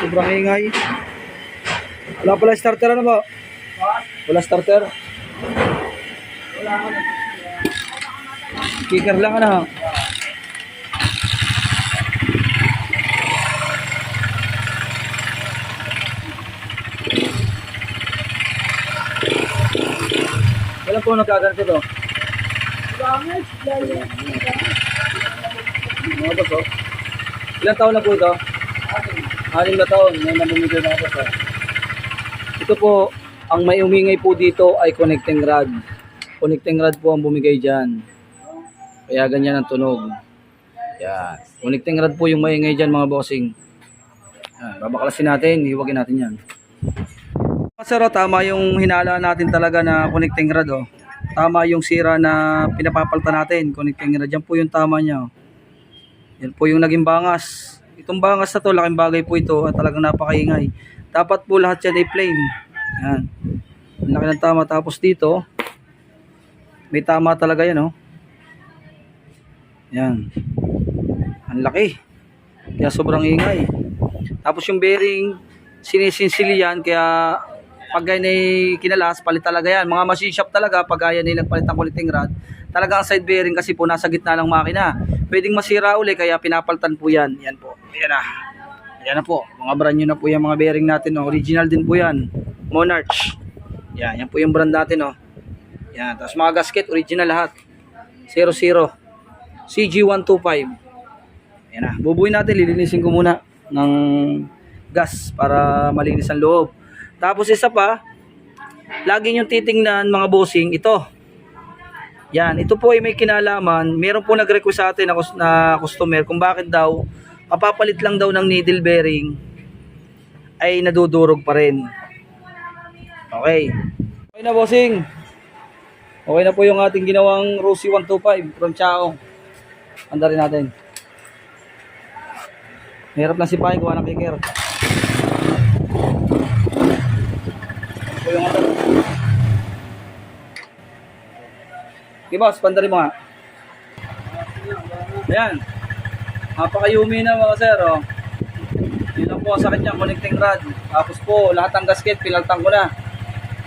Sobrang ingay. Wala pala starter ano ba? Wala starter. Kicker lang ano. Wala po nagkaganto to. Mga boss, oh. Ilang taon na po ito? Anim na taon, may namumigay mga boss, oh. Ito po, ang may umingay po dito ay connecting rod. Connecting rod po ang bumigay dyan. Kaya ganyan ang tunog. Yan. Connecting rod po yung maingay dyan mga bossing. Yan. Babaklasin natin, hiwagin natin yan. Sir, oh, tama yung hinala natin talaga na connecting rod. Oh. Tama yung sira na pinapapalta natin, connecting rod. Yan po yung tama niya. Oh. Yan po yung naging bangas. Itong bangas na to, laking bagay po ito at talagang napakaingay. Dapat po lahat yan ay plain. Yan. Ang laki ng tama. Tapos dito, may tama talaga yan, oh. Yan. Ang laki. Kaya sobrang ingay. Tapos yung bearing, sinisinsili yan, kaya pag yan ay kinalas, palit talaga yan. Mga machine shop talaga, pag yan ay nagpalit ng connecting rod, talaga ang side bearing kasi po nasa gitna ng makina. Pwedeng masira uli, kaya pinapaltan po yan. Yan po. Yan na. Yan na po. Mga brand new na po yung mga bearing natin. No? Original din po yan. Monarch. Yan. Yan po yung brand natin. No? Yan. Tapos mga gasket, original lahat. 00. CG125. Yan na. Bubuin natin. Lilinisin ko muna ng gas para malinis ang loob. Tapos isa pa, lagi nyo titingnan mga bossing, ito. Yan, ito po ay may kinalaman. Meron po nag-request sa atin na, customer kung bakit daw kapapalit lang daw ng needle bearing ay nadudurog pa rin. Okay. Okay na bossing. Okay na po yung ating ginawang Rosie 125 from Chao. Anda rin natin. Hirap na si Pai kuha ng kicker. Ito yung anda. Okay boss, pandari mo nga. Ayan. Napakayumi na mga sir, oh. Yun lang po sa kanya, connecting rod. Tapos po, lahat ng gasket, pinaltang ko na.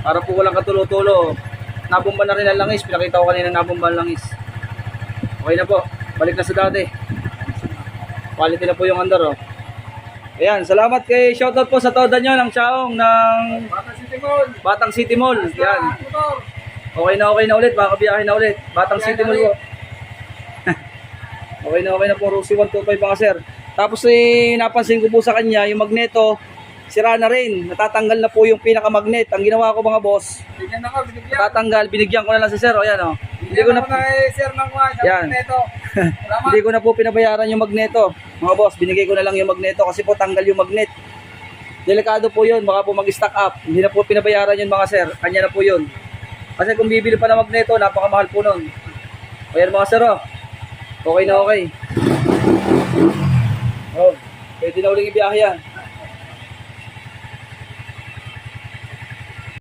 Para po walang katulo-tulo. Nabumba na rin ang langis. Pinakita ko kanina nabumba ang langis. Okay na po. Balik na sa dati. Quality na po yung under, oh. Ayan, salamat kay shoutout po sa toda nyo ng Chaong ng Bata City Mall. Batang City Mall. Yan. Okay na okay na ulit, baka biyahe na ulit. Batang City Mall po. okay na okay na po, Rosie 125 mga sir. Tapos eh, napansin ko po sa kanya, yung magneto, sira na rin. Natatanggal na po yung pinakamagnet. Ang ginawa ko mga boss, Bigyan na ka, binigyan. tatanggal, binigyan ko na lang si sir. O yan o. Hindi ko na, kay Sir ng Juan. Yan. Neto. Salamat. hindi ko na po pinabayaran yung magneto. Mga boss, binigay ko na lang yung magneto kasi po tanggal yung magnet. Delikado po yun, baka po mag-stack up. Hindi na po pinabayaran yun mga sir. Kanya na po yun. Kasi kung bibili pa ng magneto, napakamahal po nun. O yan mga sir, oh. okay na okay. Oh, pwede na uling ibiyahe yan.